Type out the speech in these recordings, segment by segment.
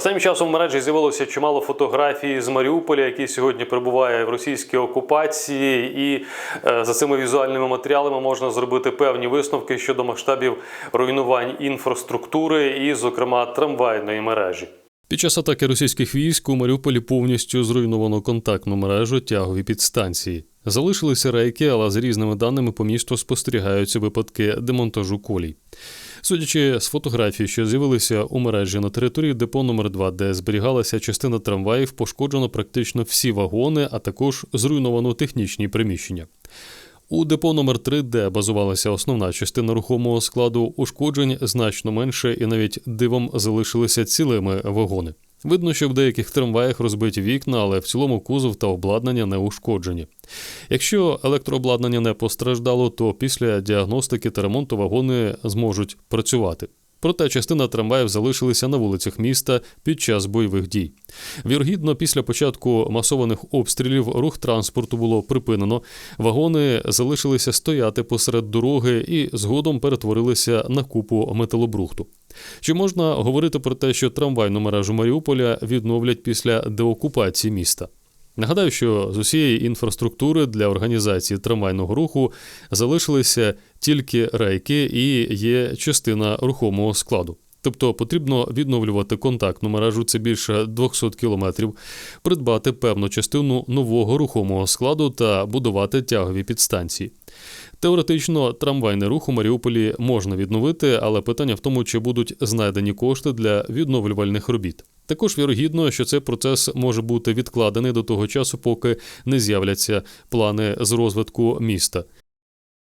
Останнім часом в мережі з'явилося чимало фотографій з Маріуполя, який сьогодні перебуває в російській окупації, і е, за цими візуальними матеріалами можна зробити певні висновки щодо масштабів руйнувань інфраструктури і, зокрема, трамвайної мережі. Під час атаки російських військ у Маріуполі повністю зруйновано контактну мережу тягові підстанції. Залишилися рейки, але з різними даними по місту спостерігаються випадки демонтажу колій. Судячи з фотографій, що з'явилися у мережі на території депо номер 2 де зберігалася частина трамваїв, пошкоджено практично всі вагони, а також зруйновано технічні приміщення. У депо номер 3 де базувалася основна частина рухомого складу, ушкоджень значно менше і навіть дивом залишилися цілими вагони. Видно, що в деяких трамваях розбиті вікна, але в цілому кузов та обладнання не ушкоджені. Якщо електрообладнання не постраждало, то після діагностики та ремонту вагони зможуть працювати. Проте частина трамваїв залишилися на вулицях міста під час бойових дій. Вірогідно, після початку масованих обстрілів рух транспорту було припинено. Вагони залишилися стояти посеред дороги і згодом перетворилися на купу металобрухту. Чи можна говорити про те, що трамвайну мережу Маріуполя відновлять після деокупації міста? Нагадаю, що з усієї інфраструктури для організації трамвайного руху залишилися тільки рейки і є частина рухомого складу. Тобто потрібно відновлювати контактну мережу, це більше 200 кілометрів, придбати певну частину нового рухомого складу та будувати тягові підстанції. Теоретично трамвайний рух у Маріуполі можна відновити, але питання в тому, чи будуть знайдені кошти для відновлювальних робіт. Також вірогідно, що цей процес може бути відкладений до того часу, поки не з'являться плани з розвитку міста.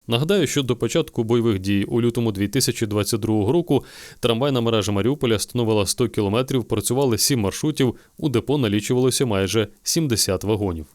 Нагадаю, що до початку бойових дій у лютому 2022 року трамвайна мережа Маріуполя становила 100 кілометрів, працювали 7 маршрутів, у депо налічувалося майже 70 вагонів.